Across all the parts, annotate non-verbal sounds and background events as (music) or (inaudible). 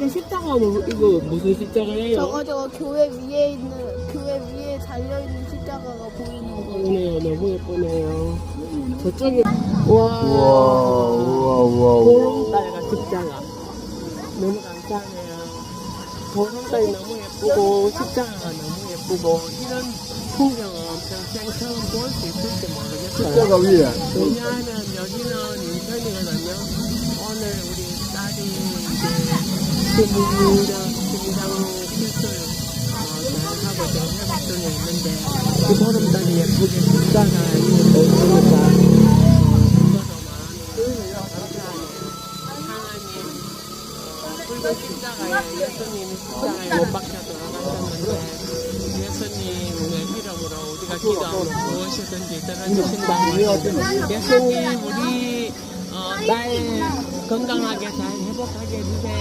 이 십자가는 이거 무슨 십자가예요? 저거 저거 교회 위에 있는 교회 위에 달려 있는 십자가가 보이는 거. 예쁘네요. 너무 예쁘네요. 저쪽에 와 우와, 우와, 우와, 우와. 보름달과 십자가 너무 감사하네요. 보름달이 너무 예쁘고 십자가가 너무 예쁘고 이런 풍경은 평생 처음 볼 수 있을지 모르겠어요. 십자가 위에. 왜냐하면 여기는 인천이거든요. 어, 그 어, 어, 기도하면 무엇이든지 들어주신다고 우리 어, 딸 건강하게 잘 회복하게 해주세요.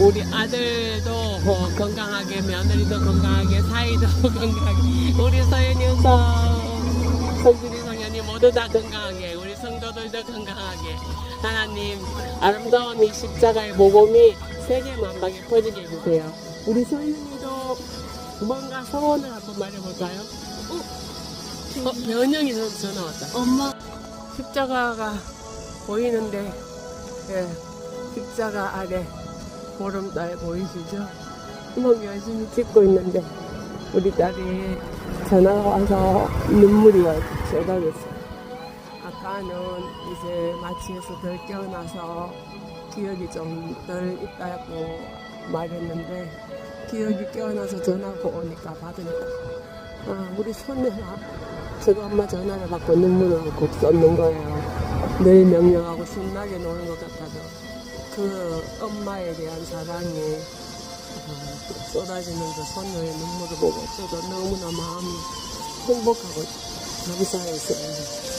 또 우리 아들도 어, 건강하게 며느리도 건강하게 사이도 (laughs) 건강하게 우리 서연이 우선 성준이 성현이 모두 다 건강하게 우리 성도들도 건강하게 하나님 아름다운 이 십자가의 모범이 세계 만방에 퍼지게 해주세요. 우리 서연이도 뭔가 소원을 한번 말해볼까요? 어, 변영이 전- 전화 왔다. 엄마 십자가가 보이는데, 예, 십자가 아래 보름달 보이시죠? 막 열심히 찍고 있는데, 우리 딸이 전화가 와서 눈물이 와 쏟아졌어요. 아까는 이제 마취해서 덜 깨어나서 기억이 좀 덜 있다고 말했는데, 기억이 깨어나서 전화가 오니까 받으니까, 아, 우리 손녀가 제가 엄마 전화를 받고 눈물을 곧 쏟는 거예요. 늘 명령하고 신나게 노는 것 같아서 그 엄마에 대한 사랑이 어, 쏟아지는 그 손녀의 눈물을 보고 저도 너무나 마음이 행복하고 감사했어요.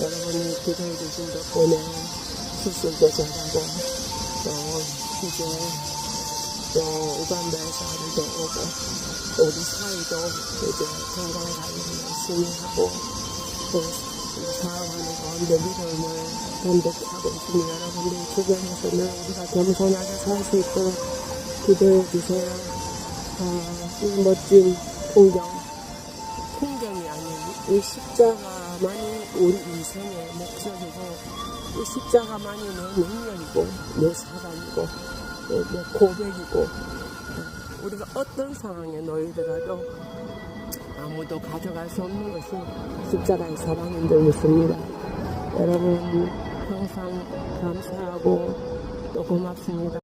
여러분이 기도해 주신 덕분에 수술도 잘하고 또 이제 또 우간다에서 아들도 오고 또 우리 사이도 이제 건강관리 열심히 하고 또 사랑하는 가운데 믿음을 건득하고 있으니 여러분들 주변에서는 우리가 겸손하게 살 수 있도록 기도해 주세요. 아, 이 멋진 풍경, 풍경이 아닌 이 십자가만이 우리 인생의 목적이고 이 십자가만이 내 능력이고 내 사랑이고 내, 내 고백이고. 어, 우리가 어떤 상황에 놓이더라도 아무도 가져갈 수 없는 것이 십자가의 사랑인 줄 믿습니다. 여러분 항상 감사하고 또 고맙습니다.